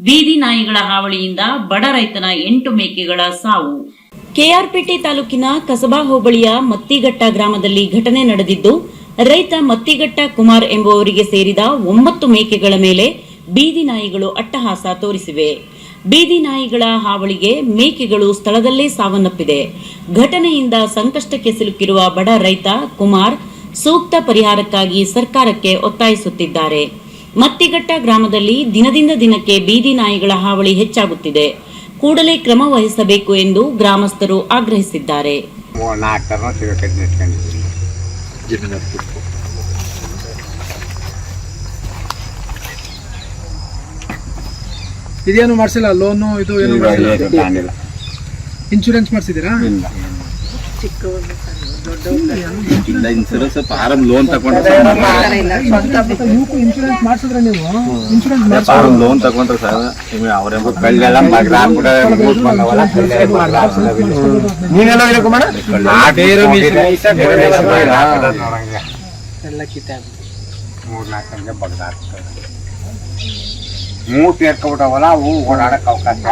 ಬೀದಿ ನಾಯಿಗಳ ಹಾವಳಿಯಿಂದ ಬಡ ರೈತನ ಎಂಟು ಮೇಕೆಗಳ ಸಾವು. ಕೆಆರ್ಪೇಟೆ ತಾಲೂಕಿನ ಕಸಬಾ ಹೋಬಳಿಯ ಮತ್ತಿಘಟ್ಟ ಗ್ರಾಮದಲ್ಲಿ ಘಟನೆ ನಡೆದಿದ್ದು, ರೈತ ಮತ್ತಿಘಟ್ಟ ಕುಮಾರ್ ಎಂಬುವರಿಗೆ ಸೇರಿದ ಒಂಬತ್ತು ಮೇಕೆಗಳ ಮೇಲೆ ಬೀದಿ ನಾಯಿಗಳು ಅಟ್ಟಹಾಸ ತೋರಿಸಿವೆ. ಬೀದಿ ನಾಯಿಗಳ ಹಾವಳಿಗೆ ಮೇಕೆಗಳು ಸ್ಥಳದಲ್ಲೇ ಸಾವನ್ನಪ್ಪಿದೆ. ಘಟನೆಯಿಂದ ಸಂಕಷ್ಟಕ್ಕೆ ಸಿಲುಕಿರುವ ಬಡ ರೈತ ಕುಮಾರ್ ಸೂಕ್ತ ಪರಿಹಾರಕ್ಕಾಗಿ ಸರ್ಕಾರಕ್ಕೆ ಒತ್ತಾಯಿಸುತ್ತಿದ್ದಾರೆ. ಮತ್ತಿಘಟ್ಟ ಗ್ರಾಮದಲ್ಲಿ ದಿನದಿಂದ ದಿನಕ್ಕೆ ಬೀದಿ ನಾಯಿಗಳ ಹಾವಳಿ ಹೆಚ್ಚಾಗುತ್ತಿದೆ. ಕೂಡಲೇ ಕ್ರಮ ವಹಿಸಬೇಕು ಎಂದು ಗ್ರಾಮಸ್ಥರು ಆಗ್ರಹಿಸಿದ್ದಾರೆ. ಇದೇನು ಮಾಡಿಸಿಲ್ಲ? ಲೋನು ಇದು ಏನು ಮಾಡಿಸಿಲ್ಲ? ಇನ್ಶೂರೆನ್ಸ್ ಮಾಡಿಸಿದ್ದೀರಾ? ಇಲ್ಲ ಲೋನ್ ತಗೊಂಡ್ರೆ ನೀವು ಲೋನ್ ತಗೊಂಡ್ರೆ ಸರ್ ನಿಮಗೆ ಅವರೇ ಬಂದವಲ್ಲ ನೀನೆಲ್ಲ ಕುಮಾರ ಎಲ್ಲ ಮೂರ್ ನಾಲ್ಕು ಗಂಟೆ ಬಗ್ದ ಹಾಕ್ತಾರೆ ಮೂಟ್ ಎರ್ಕೊಬಿಟ್ಟವಲ್ಲ ಅವು ಓಡಾಡಕ್ ಅವಕಾಶ